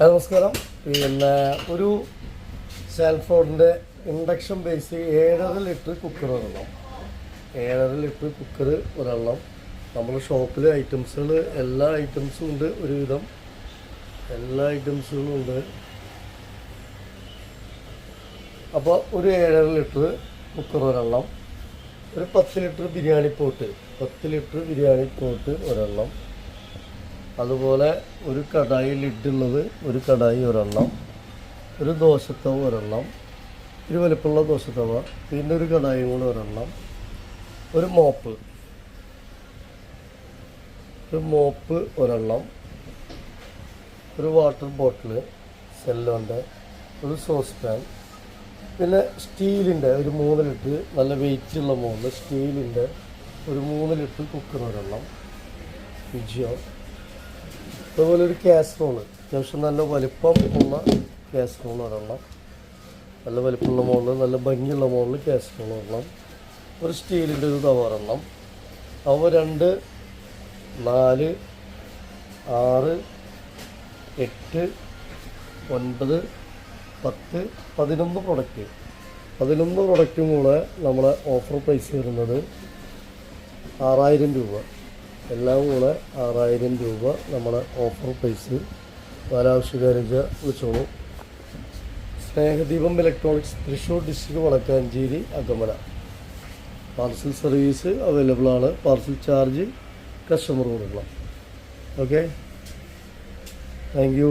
നമസ്കാരം. പിന്നെ ഒരു സെൽഫോണിന്റെ ഇൻഡക്ഷൻ ബേസ് ഏഴര ലിറ്റർ കുക്കർ ഒരെണ്ണം. ഏഴര ലിറ്റർ കുക്കർ ഒരെണ്ണം. നമ്മൾ ഷോപ്പിൽ ഐറ്റംസുകൾ എല്ലാ ഐറ്റംസും ഉണ്ട് ഒരുവിധം. എല്ലാ ഐറ്റംസുകളും ഉണ്ട്. അപ്പോൾ ഒരു ഏഴര ലിറ്റർ കുക്കർ ഒരെണ്ണം. ഒരു പത്ത് ലിറ്റർ ബിരിയാണി പോട്ട്. പത്ത് ലിറ്റർ ബിരിയാണി പോട്ട് ഒരെണ്ണം. അതുപോലെ ഒരു കടായിൽ ഇട്ടുള്ളത് ഒരു കടായി ഒരെണ്ണം ഒരു ദോശത്തവ ഒരെണ്ണം ഒരു വലിപ്പമുള്ള ദോശത്തവ പിന്നെ ഒരു കടായും കൂടെ ഒരെണ്ണം ഒരു മോപ്പ് ഒരു മോപ്പ് ഒരെണ്ണം ഒരു വാട്ടർ ബോട്ടിൽ സെല്ലോന്റെ ഒരു സോസ് പാൻ പിന്നെ സ്റ്റീലിന്റെ ഒരു മൂന്ന് ലിറ്റർ നല്ല വെയിറ്റുള്ള മൂന്ന് സ്റ്റീലിന്റെ ഒരു മൂന്ന് ലിറ്റർ കുക്കർ ഒരെണ്ണം വിജയോ അതുപോലെ ഒരു കാസറോൾ അത്യാവശ്യം നല്ല വലിപ്പം ഉള്ള കാസറോൺ ഒരെണ്ണം. നല്ല വലിപ്പമുള്ള മോളിൽ നല്ല ഭംഗിയുള്ള മോളിൽ കാസറോൺ ഒരെണ്ണം. ഒരു സ്റ്റീലിന്റെ ഒരു തവ ഒരെണ്ണം. അവ രണ്ട് നാല് ആറ് എട്ട് ഒൻപത് പത്ത് പതിനൊന്ന് പ്രൊഡക്റ്റ് പതിനൊന്ന് പ്രൊഡക്റ്റും കൂടെ നമ്മളെ ഓഫർ പ്രൈസ് വരുന്നത് ആറായിരം രൂപ. എല്ലാം കൂടെ ആറായിരം രൂപ നമ്മളെ ഓഫർ പ്രൈസിൽ നാലാവശ്യക്കാരെന്ന് വിളിച്ചോളൂ. Snehadeepam electronics Thrissur district Valakkanchery Akamala. Parcel service available ആണ്. പാർസൽ ചാർജ് കസ്റ്റമർ കൊടുക്കണം. Okay thank you